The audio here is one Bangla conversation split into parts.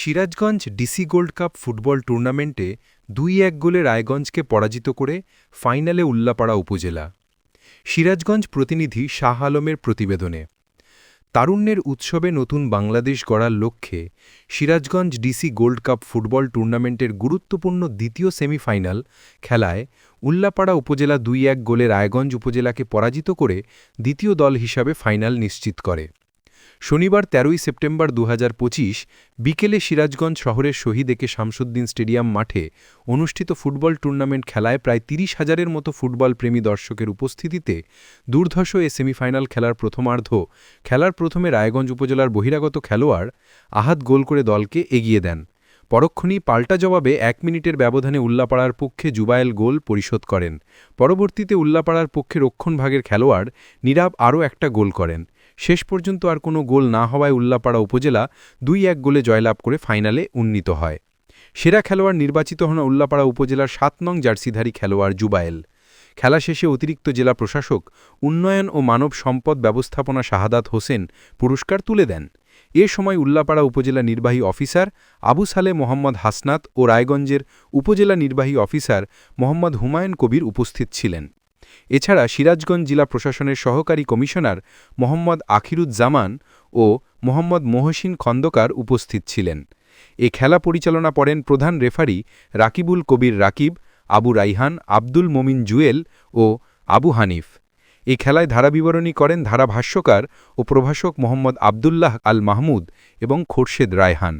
Sirajganj DC gold cup football টুর্নামেন্টে দুই এক গোলে রায়গঞ্জকে পরাজিত করে ফাইনালে উল্লাপাড়া উপজেলা। সিরাজগঞ্জ প্রতিনিধি শাহ আলমের প্রতিবেদনে। তারুণ্যের উৎসবে নতুন বাংলাদেশ গড়ার লক্ষ্যে Sirajganj DC gold cup football টুর্নামেন্টের গুরুত্বপূর্ণ দ্বিতীয় সেমিফাইনাল খেলায় উল্লাপাড়া উপজেলা দুই এক গোলে রায়গঞ্জ উপজেলাকে পরাজিত করে দ্বিতীয় দল হিসাবে ফাইনাল নিশ্চিত করে। শনিবার তেরোই সেপ্টেম্বর দু হাজার পঁচিশ বিকেলে সিরাজগঞ্জ শহরের শহীদ একে শামসুদ্দিন স্টেডিয়াম মাঠে অনুষ্ঠিত ফুটবল টুর্নামেন্ট খেলায় প্রায় তিরিশ হাজারের মতো ফুটবল প্রেমী দর্শকের উপস্থিতিতে দুর্ধর্ষ এ সেমিফাইনাল খেলার প্রথমার্ধ, খেলার প্রথমে রায়গঞ্জ উপজেলার বহিরাগত খেলোয়াড় আহাত গোল করে দলকে এগিয়ে দেন। পরক্ষণেই পাল্টা জবাবে এক মিনিটের ব্যবধানে উল্লাপাড়ার পক্ষে জুবায়েল গোল পরিশোধ করেন। পরবর্তীতে উল্লাপাড়ার পক্ষে রক্ষণভাগের খেলোয়াড় নীরাব আরও একটা গোল করেন। শেষ পর্যন্ত আর কোনো গোল না হওয়ায় উল্লাপাড়া উপজেলা দুই এক গোলে জয়লাভ করে ফাইনালে উন্নীত হয়। সেরা খেলোয়াড় নির্বাচিত হন উল্লাপাড়া উপজেলার সাত নং জার্সিধারী খেলোয়াড় জুবায়েল। খেলা শেষে অতিরিক্ত জেলা প্রশাসক, উন্নয়ন ও মানব সম্পদ ব্যবস্থাপনা শাহাদাত হোসেন পুরস্কার তুলে দেন। এ সময় উল্লাপাড়া উপজেলা নির্বাহী অফিসার আবু সালে মোহাম্মদ হাসনাত ও রায়গঞ্জের উপজেলা নির্বাহী অফিসার মোহাম্মদ হুমায়ুন কবির উপস্থিত ছিলেন। এছাড়া সিরাজগঞ্জ জেলা প্রশাসনের সহকারী কমিশনার মোহাম্মদ আখিরুজ্জামান ও মোহাম্মদ মহসিন খন্দকার উপস্থিত ছিলেন। এ খেলা পরিচালনা করেন প্রধান রেফারি রাকিবুল কবির রাকিব, আবু রাইহান, আব্দুল মমিন জুয়েল ও আবু হানিফ। এ খেলায় ধারাবিবরণী করেন ধারাভাষ্যকার ও প্রভাষক মোহাম্মদ আবদুল্লাহ আল মাহমুদ এবং খোরশেদ রায়হান।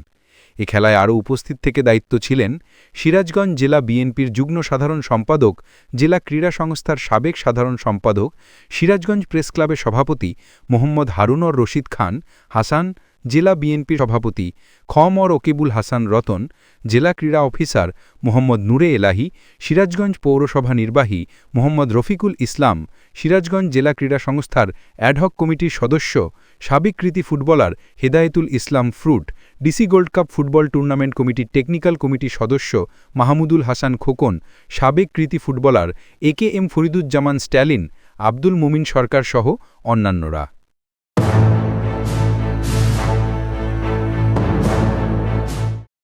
এ খেলায় আরও উপস্থিত থেকে দায়িত্ব ছিলেন সিরাজগঞ্জ জেলা বিএনপির যুগ্ম সাধারণ সম্পাদক, জেলা ক্রীড়া সংস্থার সাবেক সাধারণ সম্পাদক, সিরাজগঞ্জ প্রেস ক্লাবের সভাপতি মোহাম্মদ হারুনর রশিদ খান, হাসান জেলা বিএনপি সভাপতি খমর ওকিবুল হাসান রতন, জেলা ক্রীড়া অফিসার মোহাম্মদ নূরে এলাহি, সিরাজগঞ্জ পৌরসভা নির্বাহী মোহাম্মদ রফিকুল ইসলাম, সিরাজগঞ্জ জেলা ক্রীড়া সংস্থার অ্যাডহক কমিটির সদস্য সাবেক কৃতি footballer Hedayetul Islam fruit, DC gold cup football tournament কমিটির টেকনিক্যাল কমিটির সদস্য মাহমুদুল হাসান খোকন সাবেক কৃতি footballer A K M Fariduzzaman Stalin, Abdul Mumin Sarkar সহ অন্যান্যরা।